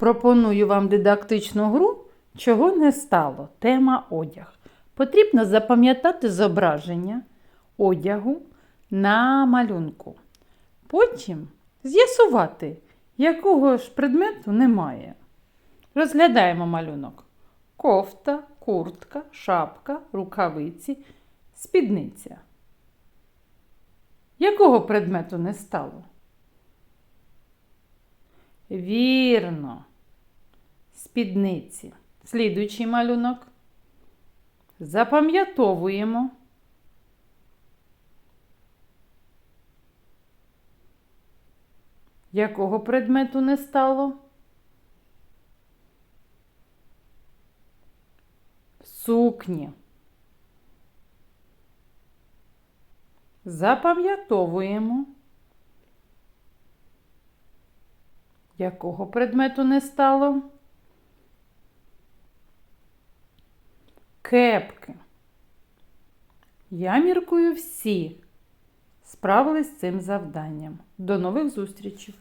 Пропоную вам дидактичну гру, чого не стало. Тема одяг. Потрібно запам'ятати зображення одягу на малюнку. Потім з'ясувати, якого ж предмету немає. Розглядаємо малюнок. Кофта, куртка, шапка, рукавиці, спідниця. Якого предмету не стало? Вірно. Спідниці. Слідуючий малюнок. Запам'ятовуємо. Якого предмету не стало? Сукні. Запам'ятовуємо. Якого предмету не стало? Кепки. Я міркую всі справились з цим завданням. До нових зустрічей!